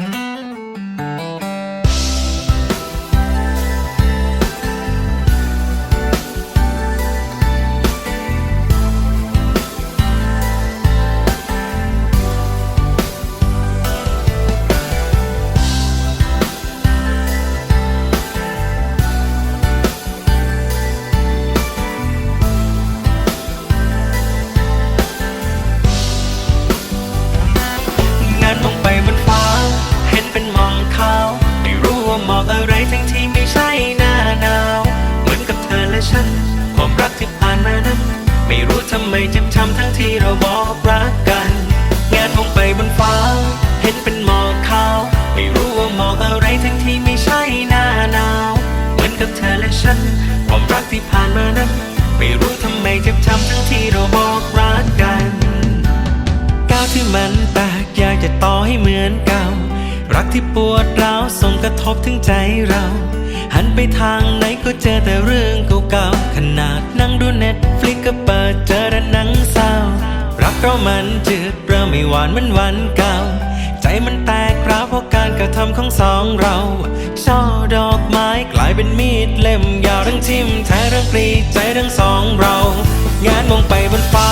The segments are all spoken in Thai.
ง ฉัน ความรักที่ผ่านมานั้น ไม่รู้ทำไมเจ็บช้ำทั้งที่เราบอกรักกัน งานมองไปบนฟ้า เห็นเป็นหมอกขาว ไม่รู้ว่าหมอกอะไรทั้งที่ไม่ใช่หน้าหนาวเหมือนกับเธอและฉัน ความรักที่ผ่านมานั้น ไม่รู้ทำไมเจ็บช้ำทั้งที่เราบอกรักกันก้าวที่มันแตกอยากจะต่อให้เหมือนเก่ารักที่ปวดร้าวส่งกระทบถึงใจเรา หันไปทางไหนก็เจอแต่เรื่องเก่าๆขนาดนั่งดูเน็ตฟลิกก็เปิดเจอแต่หนังเศร้า รักเรามันจืดเริ่มไม่หวานเหมือนวันเก่า ใจมันแตกร้าวเพราะการกระทำของสองเรา ช่อดอกไม้กลายเป็นมีดเล่มยาวทั้งทิ่มแทงทั้งกรีดใจทั้งสองเรา งานมองไปบนฟ้า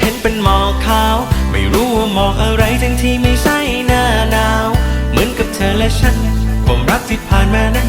เห็นเป็นหมอกขาว ไม่รู้ว่าหมอกอะไรทั้งที่ไม่ใช่หน้าหนาว เหมือนกับเธอและฉันความรักที่ผ่านมานั้น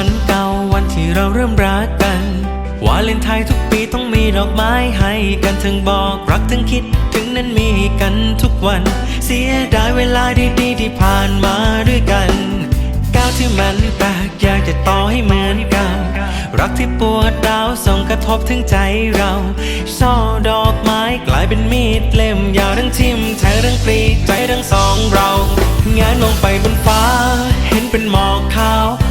วันเก่าวันที่เราเริ่มรักกัน วาเลนไทน์ทุกปีต้องมีดอกไม้ให้กันถึงบอกรักถึงคิดถึงนั้นมีกันทุกวัน เสียดายเวลาดีๆที่ผ่านมาด้วยกันก้าวที่มันแปลกอยากจะต่อให้เหมือนเก่ารักที่ปวดร้าวส่งกระทบถึงใจเราช่อดอกไม้กลายเป็นมีดเล่มยาวทั้งทิ่มแทงทั้งกรีดใจทั้งสองเรางานมองไปบนฟ้า เห็นเป็นหมอกขาว